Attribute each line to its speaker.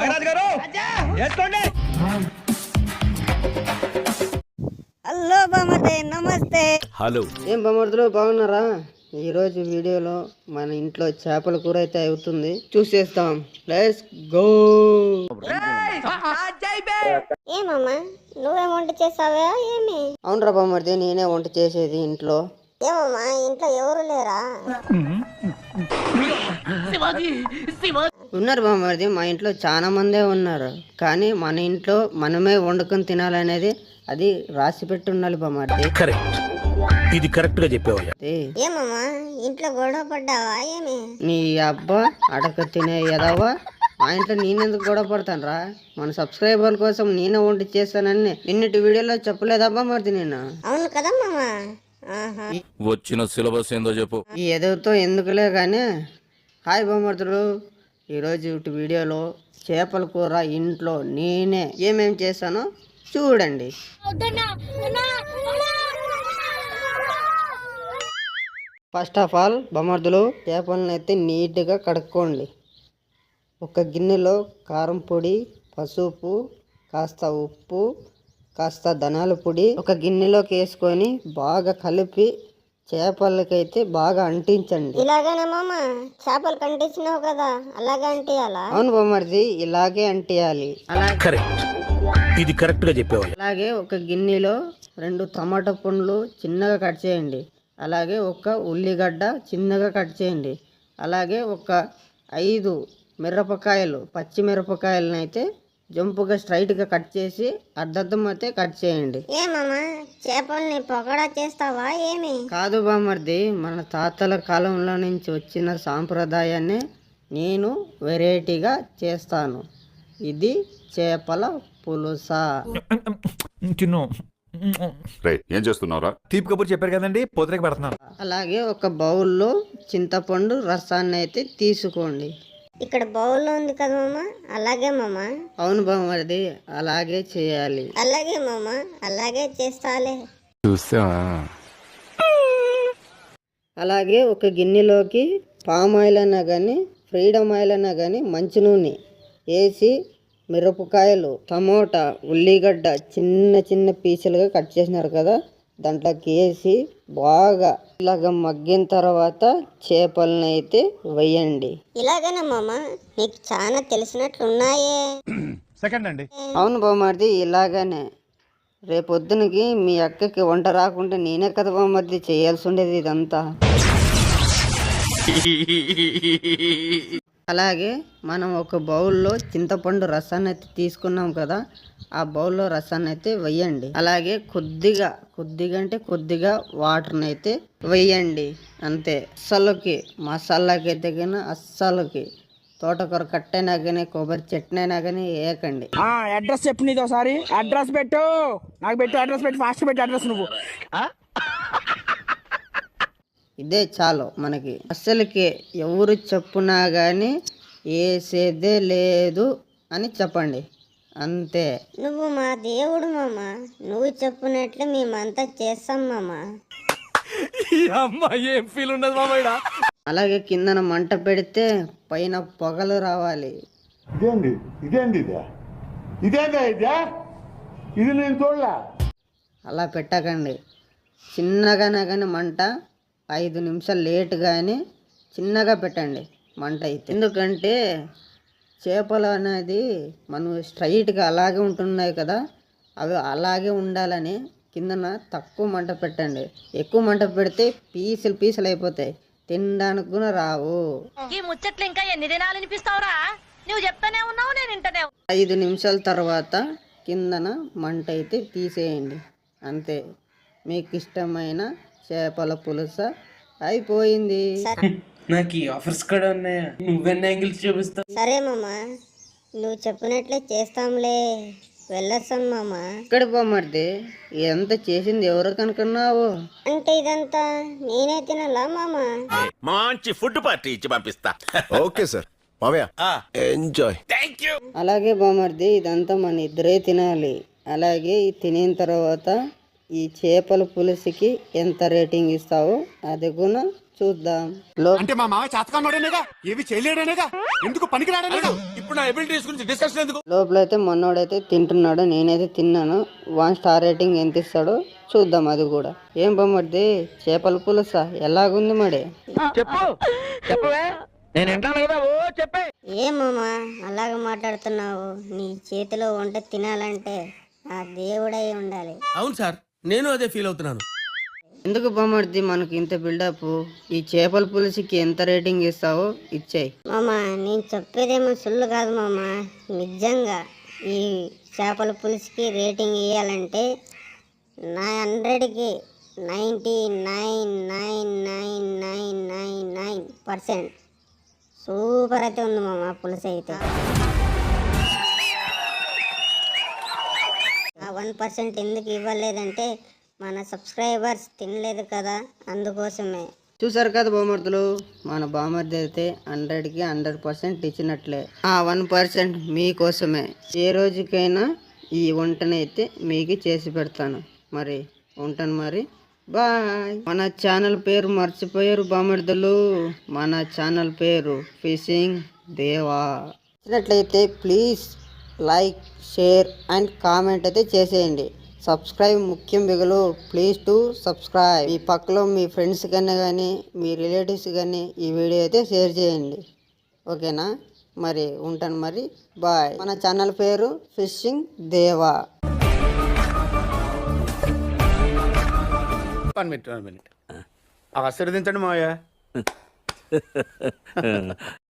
Speaker 1: నాగరాజు గారు! వేసుకోండి
Speaker 2: హలో బామర్దే నమస్తే.
Speaker 3: హలో.
Speaker 2: ఏం బామర్దులు బాగున్నారా? ఈరోజు వీడియోలో మన ఇంట్లో చేపల కూర అయితే అవుతుంది. చూసేస్తాం. లెట్స్ గో
Speaker 4: ఏమమ్మా నువ్వే వంట చేసావా ఏమి?
Speaker 2: అవునరా బామర్ది నేనే వంట చేసేది ఇంట్లో.
Speaker 4: ఏమమ్మా ఇంట్లో ఎవరు లేరా?
Speaker 2: ఉన్నారు బామర్ది మా ఇంట్లో చాలా మందే ఉన్నారు. కానీ మన ఇంట్లో మనమే వండుకొని తినాలనేది అది రాసి పెట్టి ఉండాలి బామర్ది
Speaker 3: కరెక్ట్. ఇది కరెక్ట్గా చెప్పావయ్యా
Speaker 2: ఏ,
Speaker 4: ఏమమ్మా? ఇంట్లో గొడవ పడ్డావా? ఏమి?
Speaker 2: నీ అబ్బా అడక తినే ఎదవా మా ఇంట్లో నేనెందుకు గొడవ పడతాను రా మన సబ్స్క్రైబర్ కోసం నేనే వంట చేస్తానని నిన్నటి వీడియోలో చెప్పలేదబ్బా మరి నేను
Speaker 4: అవును కదా మామ? ఆహా.
Speaker 3: వచ్చిన సిలబస్ ఏందో చెప్పు.
Speaker 2: ఈ ఎదుగుతో ఎందుకులే కానీ హాయ్ బొమ్మర్తుడు ఈరోజు ఇటు వీడియోలో చేపల కూర ఇంట్లో నేనే ఏమేం చేశానో చూడండి. ఫస్ట్ ఆఫ్ ఆల్ బొమ్మర్దులు చేపలను అయితే నీట్గా కడుక్కోండి. ఒక గిన్నెలో కారం పొడి పసుపు కాస్త ఉప్పు కాస్త ధనాల పొడి ఒక గిన్నెలోకి వేసుకొని బాగా కలిపి చేపలకైతే బాగా అంటించండి.
Speaker 4: ఇలాగనే మామ? చేపలు కంటించినావు కదా అలాగే అంటియాలా?
Speaker 2: అవును బొమ్మర్ది ఇలాగే అంటియాలి. అలాగే.
Speaker 3: కరెక్ట్. ఇది కరెక్ట్గా చెప్పావయ్యా
Speaker 2: అలాగే ఒక గిన్నెలో రెండు టమాటా పండ్లు చిన్నగా కట్ చేయండి. అలాగే ఒక ఉల్లిగడ్డ చిన్నగా కట్ చేయండి. అలాగే ఒక ఐదు మిరపకాయలు పచ్చి మిరపకాయలను అయితే జంపుగా స్ట్రైట్గా కట్ చేసి అర్ధర్థం అయితే కట్ చేయండి.
Speaker 4: ఏమమ్మా చేపల్ని పొగడా చేస్తావా ఏమి?
Speaker 2: కాదు బామర్ది మన తాతల కాలంలో నుంచి వచ్చిన సాంప్రదాయాన్ని నేను వెరైటీగా చేస్తాను. ఇది చేపల పులుస.
Speaker 5: రే ఏం చేస్తున్నావురా?
Speaker 6: తీపి కబుర్ చెప్పారు కదండి పెడుతున్నాను.
Speaker 2: అలాగే ఒక బౌల్లో చింతపండు రసాన్ని అయితే తీసుకోండి.
Speaker 4: ఇక్కడ బౌల్లో ఉంది కదా మామ? అలాగే మామ.
Speaker 2: అవును బామర్ది అలాగే చేయాలి.
Speaker 4: అలాగే మామ అలాగే చేస్తాలే.
Speaker 2: అలాగే ఒక గిన్నెలోకి పామ్ ఆయిల్ అయినా కానీ ఫ్రీడమ్ ఆయిల్ అయినా కానీ మంచి నూనె వేసి మిరపకాయలు టమోటా ఉల్లిగడ్డ చిన్న చిన్న పీసులుగా కట్ చేసినారు కదా. దాంట్లోకి వేసి బాగా ఇలాగ మగ్గిన తర్వాత చేపలను అయితే వేయండి.
Speaker 4: ఇలాగనే మామ? నీకు చాలా తెలిసినట్లున్నాయే.
Speaker 6: సెకండ్ అండి
Speaker 2: అవును బామ్మర్ది ఇలాగనే. రేపొద్దునకి మీ అక్కకి వంట రాకుంటే నేనే కదా బామ్మర్ది చేయాల్సి ఉండేది ఇదంతా. అలాగే మనం ఒక బౌల్లో చింతపండు రసాన్ని అయితే తీసుకున్నాం కదా ఆ బౌల్లో రసాన్ని అయితే వేయండి. అలాగే కొద్దిగా కొద్దిగా అంటే కొద్దిగా వాటర్ని అయితే వేయండి. అంతే. అస్సలుకి మసాలాకి అయితే కానీ అస్సలుకి. తోటకూర కట్టైనా కానీ కొబ్బరి చట్నీ అయినా కానీ వేయకండి.
Speaker 7: అడ్రస్ చెప్పు నీది ఒకసారి. అడ్రస్ పెట్టు. నాకు పెట్టు అడ్రస్ పెట్టు. ఫాస్ట్ పెట్టు అడ్రస్ నువ్వు.
Speaker 2: ఇదే చాలు మనకి. అస్సలకి ఎవరు చెప్పునా కానీ వేసేదే లేదు అని చెప్పండి. అంతే.
Speaker 4: నువ్వు మా దేవుడు మామ. నువ్వు చెప్పినట్లు మేమంతా చేస్తాం మామ.
Speaker 6: అమ్మాయి ఏం ఫీల్ ఉండదు మామయ్య
Speaker 2: అలాగే కిందన మంట పెడితే పైన పొగలు రావాలి.
Speaker 8: ఇదేంది? ఇదేంది ఇదే? ఇదేందా ఇదే? ఇది నేను చూడలే.
Speaker 2: అలా పెట్టకండి. చిన్నగానే కానీ మంట ఐదు నిమిషాలు లేట్ కానీ చిన్నగా పెట్టండి మంట అయితే. ఎందుకంటే చేపలు అనేది మనం స్ట్రైట్గా అలాగే ఉంటున్నాయి కదా అవి అలాగే ఉండాలని కిందన తక్కువ మంట పెట్టండి. ఎక్కువ మంట పెడితే పీసులు పీసులు అయిపోతాయి. తినడానికి కూడా రావు.
Speaker 9: ఈ ముచ్చట్లు ఇంకా ఎన్ని దినాలు వినిపిస్తావురా? నువ్వు చెప్తానే ఉన్నావు నేను వింటనే
Speaker 2: ఐదు నిమిషాల తర్వాత కిందన మంట అయితే తీసేయండి. అంతే. మీకు ఇష్టమైన చేపల పులుస అయిపోయింది.
Speaker 10: నాకు ఈ ఆఫర్స్ కూడా ఉన్నాయా? నువ్వెన్ని యాంగిల్స్ చూపిస్తావు?
Speaker 4: సరే మామ నువ్వు చెప్పినట్లే చేస్తాంలే. వెళ్ళొస్తాం మామ.
Speaker 2: ఇక్కడ పోమర్ది ఇదంతా చేసింది ఎవరు కనుక్కున్నావు
Speaker 4: అంటే ఇదంతా నేనే తినాలా మామ?
Speaker 3: మంచి ఫుడ్ పార్టీ ఇచ్చి పంపిస్తా.
Speaker 5: Okay sir. మావయ్య. ఎంజాయ్
Speaker 2: అలాగే బామర్ది ఇదంతా మన ఇద్దరే తినాలి. అలాగే తినిన తర్వాత ఈ చేపల పులుసుకి ఎంత రేటింగ్ ఇస్తావో? అది కూడా చూద్దాం.
Speaker 8: అంటే మా మామ ఏవి చేయలేడనేగా? ఎందుకు పనికిరాడనేగా?
Speaker 3: ఇప్పుడు నా ఎబిలిటీస్ గురించి డిస్కషన్ ఎందుకు?
Speaker 2: లోపలైతే మొన్నోడైతే తింటున్నాడు నేనైతే తిన్నాను. వన్ స్టార్ రేటింగ్ ఎంత ఇస్తాడో చూద్దాం అది కూడా. ఏం బొమ్మడిది? చేపల పులుసా? ఎలాగుంది మరి
Speaker 1: చెప్పు. చెప్పవే. నేను వింటాను కదా ఓ చెప్పే.
Speaker 4: ఏమమ్మా అలాగ మాట్లాడుతున్నావు. నీ చేతిలో వంట తినాలంటే ఆ దేవుడై ఉండాలి.
Speaker 3: అవును సార్. నేను అదే ఫీల్ అవుతున్నాను.
Speaker 2: ఎందుకు బొమ్మడిది మనకి ఇంత బిల్డప్? ఈ చేపల పులుసుకి ఎంత రేటింగ్ ఇస్తావో ఇచ్చేయి.
Speaker 4: మామ నేను చెప్పేదేమో సుల్లు కాదు మామ. నిజంగా ఈ చేపల పులుసుకి రేటింగ్ ఇవ్వాలంటే నా హండ్రెడ్కి ninety nine nine nine nine nine nine percent. Super అయితే ఉంది మామ పులుసు అయితే వన్ పర్సెంట్ ఎందుకు ఇవ్వలేదంటే మన సబ్స్క్రైబర్స్ తినలేదు కదా అందుకోసమే.
Speaker 2: చూసారు కదా బామర్దులు మన బామర్ది అయితే హండ్రెడ్కి హండ్రెడ్ పర్సెంట్ ఇచ్చినట్లే. ఆ వన్ పర్సెంట్ మీకోసమే ఏ రోజుకైనా ఈ వంటనైతే మీకు చేసి పెడతాను. మరి ఉంటాను మరి. బాయ్. మన ఛానల్ పేరు మర్చిపోయారు బామర్దులు మన ఛానల్ పేరు ఫిషింగ్ దేవా. నచ్చినట్లయితే please like share and comment అయితే చేసేయండి. సబ్స్క్రైబ్ ముఖ్యం బిగులు. Please to subscribe. ఈ పక్కలో మీ ఫ్రెండ్స్ కన్నా కానీ మీ రిలేటివ్స్ కానీ ఈ వీడియో అయితే షేర్ చేయండి. ఓకేనా? మరి ఉంటాను మరి. బాయ్. మన ఛానల్ పేరు fishing Deva.
Speaker 7: One minute one minute. ఆశీర్వదించండి మావయ్య.